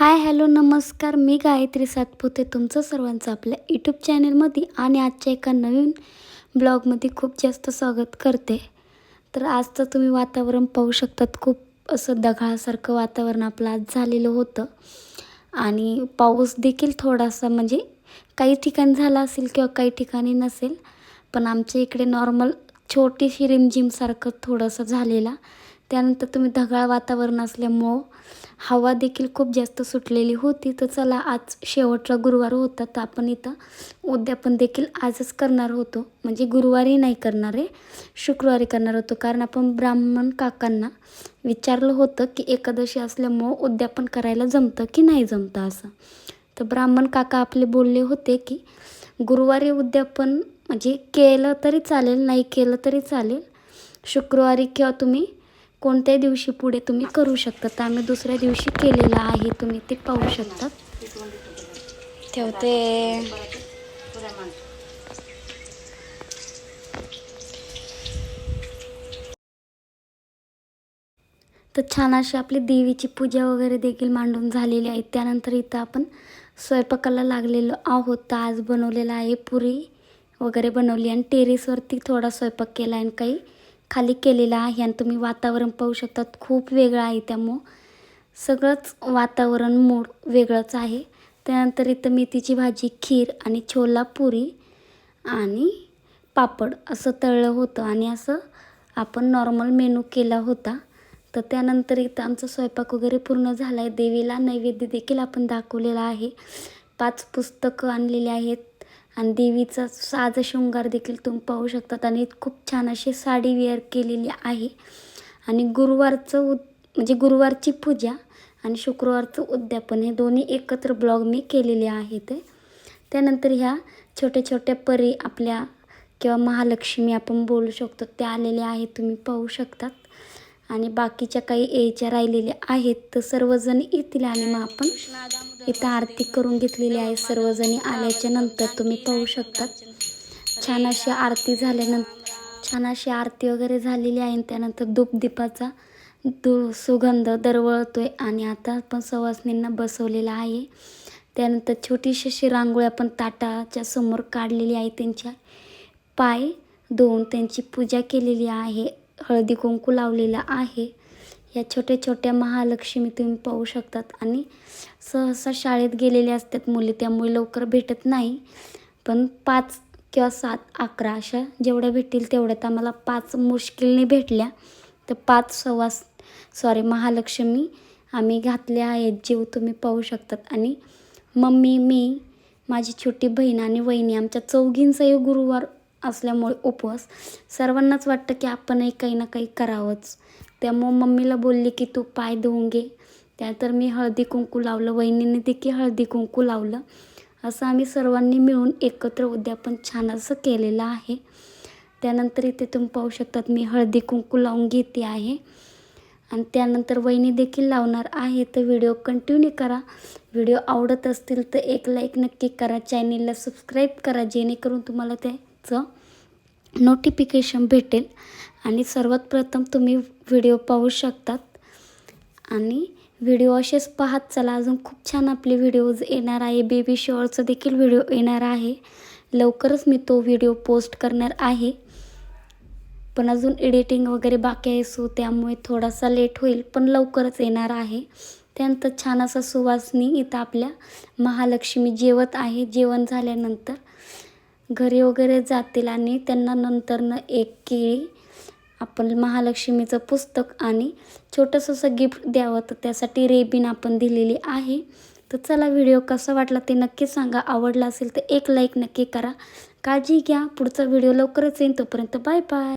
Hi hello नमस्कार. मी गायत्री सातपुते तुमचं सर्वांचं आपल्या यूट्यूब चॅनलमध्ये आणि आजच्या एका नवीन ब्लॉगमध्ये खूप जास्त स्वागत करते. तर आजचं तुम्ही वातावरण पाहू शकतात खूप असं दगाळासारखं वातावरण आपलं आज झालेलं होतं. आणि पाऊस देखील थोडासा म्हणजे काही ठिकाणी झाला असेल किंवा काही ठिकाणी नसेल पण आमच्या इकडे नॉर्मल छोटीशी रिमझिमसारखं थोडंसं झालेला. त्यानंतर तुम्ही ढगाळ वातावरण असल्यामुळं हवा देखील खूप जास्त सुटलेली होती. तर चला आज शेवटचा गुरुवार होता. तर आपण इथं उद्यापन देखील आजच करणार होतो. म्हणजे गुरुवारी नाही करणार आहे शुक्रवारी करणार होतो. कारण आपण ब्राह्मण काकांना विचारलं होतं की एकादशी असल्यामुळं उद्यापन करायला जमतं की नाही जमतं असं. तर ब्राह्मण काका आपले बोलले होते की गुरुवारी उद्यापन म्हणजे केलं तरी चालेल नाही केलं तरी चालेल. शुक्रवारी किंवा तुम्ही कोणत्याही दिवशी पुढे तुम्ही करू शकता. तर आम्ही दुसऱ्या दिवशी केलेलं आहे. तुम्ही ते पाहू शकता. ठेवते. तर छान अशी आपली देवीची पूजा वगैरे देखील मांडून झालेली आहे. त्यानंतर इथं आपण स्वयंपाकाला लागलेलो आहोत. तर आज बनवलेलं आहे पुरी वगैरे बनवली आणि टेरेसवरती थोडा स्वयंपाक केला आणि काही खाली केलेला आहे आणि तुम्ही वातावरण पाहू शकतात खूप वेगळं आहे त्यामुळं. सगळंच वातावरण मूड वेगळंच आहे. त्यानंतर इथं मेथीची भाजी खीर आणि छोला पुरी आणि पापड असं तळलं होतं आणि असं आपण नॉर्मल मेनू केला होता. तर त्यानंतर इथं आमचा स्वयंपाक वगैरे पूर्ण झाला आहे देवीला नैवेद्य देखील आपण दाखवलेला आहे. पाच पुस्तकं आणलेली आहेत. आणि देवीचा साज शृंगार देखील तुम्ही पाहू शकतात. आणि खूप छान अशी साडी वेअर केलेली आहे. आणि गुरुवारचं उद म्हणजे गुरुवारची पूजा आणि शुक्रवारचं उद्यापन हे दोन्ही एकत्र ब्लॉग मी केलेले आहेत. त्यानंतर ह्या छोट्या छोट्या परी आपल्या किंवा महालक्ष्मी आपण बोलू शकतो त्या आलेल्या आहेत तुम्ही पाहू शकतात. आणि बाकीच्या काही यायच्या राहिलेल्या आहेत तर सर्वजण येतील आणि मग आपण इथं आरती करून घेतलेली आहे. सर्वजणी आल्याच्यानंतर तुम्ही पाहू शकता. छान अशी आरती झाल्यानंतर छान अशी आरती वगैरे झालेली आहे. आणि त्यानंतर धूपदीपाचा दु सुगंध दरवळतोय. आणि आता आपण सवासनींना बसवलेला आहे. त्यानंतर छोटीशी अशी रांगोळी आपण ताटाच्या समोर काढलेली आहे. त्यांच्या पाय धुवून त्यांची पूजा केलेली आहे. हळदी कुंकू लावलेला आहे. या छोट्या छोट्या महालक्ष्मी तुम्ही पाहू शकतात. आणि सहसा शाळेत गेलेले असतात मुली त्यामुळे लवकर भेटत नाही. पण पाच किंवा सात अकरा अशा जेवढ्या भेटतील तेवढ्यात आम्हाला पाच मुश्किलने भेटल्या. तर पाच सव्वा सॉरी महालक्ष्मी आम्ही घातल्या आहेत जीव तुम्ही पाहू शकतात. आणि मम्मी मी माझी छोटी बहीण आणि वहिनी आमच्या चौघींचाही गुरुवार असल्यामुळे उपवास. सर्वांनाच वाटतं की आपणही काही ना काही करावंच. त्यामुळं मम्मीला बोलली की तू पाय धुवून घे. त्यानंतर मी हळदी कुंकू लावलं वहिनीने देखील हळदी कुंकू लावलं. असं आम्ही सर्वांनी मिळून एकत्र उद्यापन छान असं केलेलं आहे. त्यानंतर इथे तुम्ही पाहू शकतात मी हळदी कुंकू लावून घेते आहे. आणि त्यानंतर वहिनी देखील लावणार आहे तर व्हिडिओ कंटिन्यू करा. व्हिडिओ आवडत असतील तर एक लाईक नक्की करा. चॅनेलला सबस्क्राईब करा जेणेकरून तुम्हाला त्याचं नोटिफिकेशन भेटेल. आणि सर्वात प्रथम तुम्ही व्हिडिओ पाहू शकतात. आणि व्हिडिओ असेच पाहत चला. अजून खूप छान आपले व्हिडिओज येणार आहे. बेबी शॉवरचं देखील व्हिडिओ येणार आहे. लवकरच मी तो व्हिडिओ पोस्ट करणार आहे. पण अजून एडिटिंग वगैरे बाकी आहे सो त्यामुळे थोडासा लेट होईल पण लवकरच येणार आहे. त्यानंतर छान असा सुवासनी इथं आपल्या महालक्ष्मी जेवत आहे. जेवण झाल्यानंतर घरी वगैरे जातील आणि त्यांना नंतरनं एक केळी आपण महालक्ष्मीचं पुस्तक आणि छोटंसं असं गिफ्ट द्यावं तर त्यासाठी रेबिन आपण दिलेली आहे. तर चला व्हिडिओ कसा वाटला ते नक्की सांगा. आवडला असेल तर एक लाईक नक्की करा. काळजी घ्या. पुढचा व्हिडिओ लवकरच येईन. तोपर्यंत बाय बाय